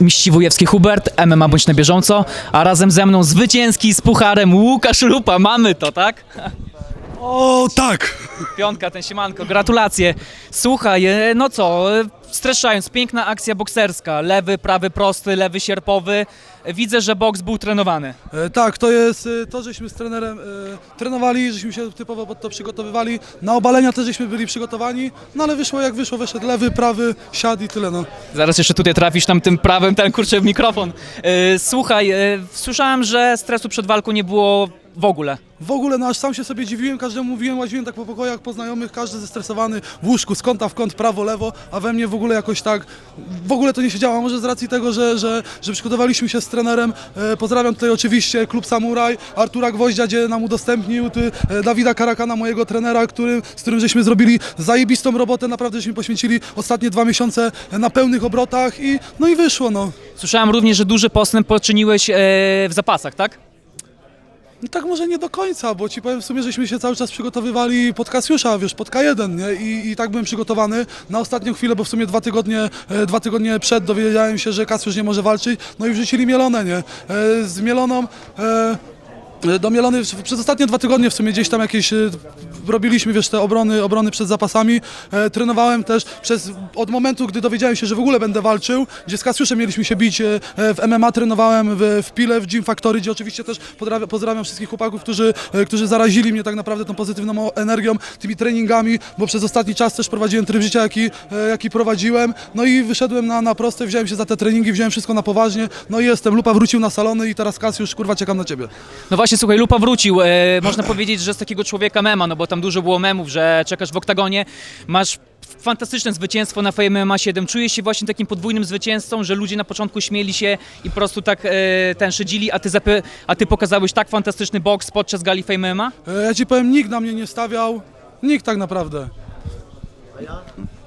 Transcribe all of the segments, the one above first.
Miściwujewski Hubert, MMA bądź na bieżąco, a razem ze mną zwycięski z pucharem Łukasz Lupa. Mamy to, tak? O, tak! Piątka, ten siemanko, gratulacje. Słuchaj, e, no co, e, streszczając, piękna akcja bokserska. Lewy, prawy, prosty, lewy, sierpowy. Widzę, że boks był trenowany. E, tak, to jest e, to, żeśmy z trenerem e, trenowali, żeśmy się typowo pod to przygotowywali. Na obalenia też żeśmy byli przygotowani, no ale wyszło jak wyszło, wyszedł lewy, prawy, siadł i tyle no. Zaraz jeszcze tutaj trafisz tam tym prawym, ten kurczę w mikrofon. E, Słuchaj, e, słyszałem, że stresu przed walką nie było w ogóle. W ogóle no aż sam się sobie dziwiłem, każdemu mówiłem, łaziłem tak po pokojach, po znajomych, każdy zestresowany w łóżku, z kąta w kąt, prawo, lewo, a we mnie w ogóle jakoś tak, w ogóle to nie się działo, może z racji tego, że, że, że przygotowaliśmy się z trenerem, e, pozdrawiam tutaj oczywiście klub Samuraj, Artura Gwoździa, gdzie nam udostępnił, ty, e, Dawida Karakana, mojego trenera, który, z którym żeśmy zrobili zajebistą robotę, naprawdę żeśmy poświęcili ostatnie dwa miesiące na pełnych obrotach i no i wyszło no. Słyszałem również, że duży postęp poczyniłeś e, w zapasach, tak? No tak może nie do końca, bo ci powiem w sumie, żeśmy się cały czas przygotowywali pod Kasiusza, wiesz, pod K1, nie? I, I tak byłem przygotowany na ostatnią chwilę, bo w sumie dwa tygodnie, e, dwa tygodnie przed dowiedziałem się, że Kasiusz nie może walczyć, no i wrzucili Mielonę, nie? E, z Mieloną... E, do Mielony w- przez ostatnie dwa tygodnie w sumie gdzieś tam jakieś e, robiliśmy, wiesz, te obrony, obrony przed zapasami. E, trenowałem też przez, od momentu, gdy dowiedziałem się, że w ogóle będę walczył, gdzie z Kasiuszem mieliśmy się bić e, w MMA, trenowałem w, w Pile, w Gym Factory, gdzie oczywiście też pozdrawiam, pozdrawiam wszystkich chłopaków, którzy, e, którzy zarazili mnie tak naprawdę tą pozytywną energią, tymi treningami, bo przez ostatni czas też prowadziłem tryb życia, jaki, e, jaki prowadziłem. No i wyszedłem na, na proste, wziąłem się za te treningi, wziąłem wszystko na poważnie. No i jestem, Lupa wrócił na salony i teraz Kasiusz, kurwa, czekam na ciebie. No właśnie, słuchaj, Lupa wrócił. E, można powiedzieć, że z takiego człowieka mema, no bo tam dużo było memów, że czekasz w oktagonie, masz fantastyczne zwycięstwo na Fame MMA 7. Czujesz się właśnie takim podwójnym zwycięzcą, że ludzie na początku śmieli się i po prostu tak e, ten szydzili, a ty, a ty pokazałeś tak fantastyczny boks podczas gali Fame MMA? E, Ja ci powiem, nikt na mnie nie stawiał. Nikt tak naprawdę.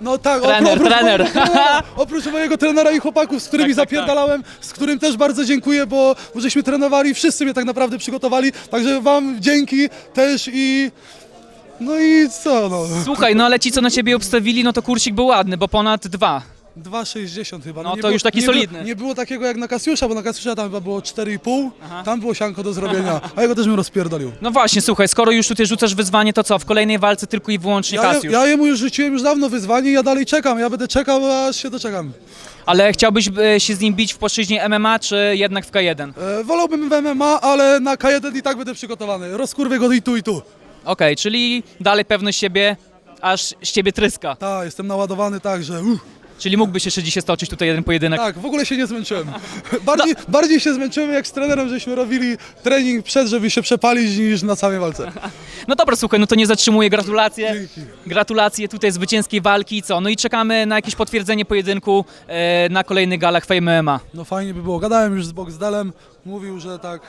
No tak, Trener, oprócz, trener. Mojego trenera, oprócz mojego trenera i chłopaków, z którymi Tak, tak, tak. zapierdalałem, z którym też bardzo dziękuję, bo, bo żeśmy trenowali, wszyscy mnie tak naprawdę przygotowali, także wam dzięki też i... No i co no, Słuchaj, no ale ci, co na ciebie obstawili, no to kursik był ładny, bo ponad dwa. 2,60 chyba. No nie to już taki nie solidny. Było, nie było takiego jak na Kasiusza, bo na Kasiusza tam chyba było 4,5, Aha. tam było sianko do zrobienia, a jego też bym rozpierdolił. No właśnie, słuchaj, skoro już tutaj rzucasz wyzwanie, to co? W kolejnej walce tylko i wyłącznie Ja, Kasiusz. ja jemu już rzuciłem już dawno wyzwanie i ja dalej czekam, ja będę czekał, aż się doczekam. Ale chciałbyś e, się z nim bić w płaszczyźnie MMA, czy jednak w K1? E, wolałbym w MMA, ale na K1 i tak będę przygotowany. Rozkurwię go i tu i tu. Okej, czyli dalej pewność siebie, aż z ciebie tryska. Tak, jestem naładowany tak, że uff, Czyli mógłbyś jeszcze dzisiaj stoczyć tutaj jeden pojedynek. tak, w ogóle się nie zmęczyłem. Bardziej, bardziej się zmęczyłem jak z trenerem, żeśmy robili trening przed, żeby się przepalić niż na samej walce. No dobra, słuchaj, no to nie zatrzymuję. Gratulacje. Gratulacje tutaj zwycięskiej walki i co? No i czekamy na jakieś potwierdzenie pojedynku e, na kolejnych galach Fame MMA. No fajnie by było. Gadałem już z Boxdelem, mówił, że tak,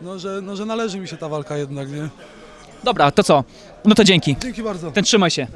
no że, no, że należy mi się ta walka jednak, nie? Dobra, to co? No to dzięki. Dzięki bardzo. Ten trzymaj się.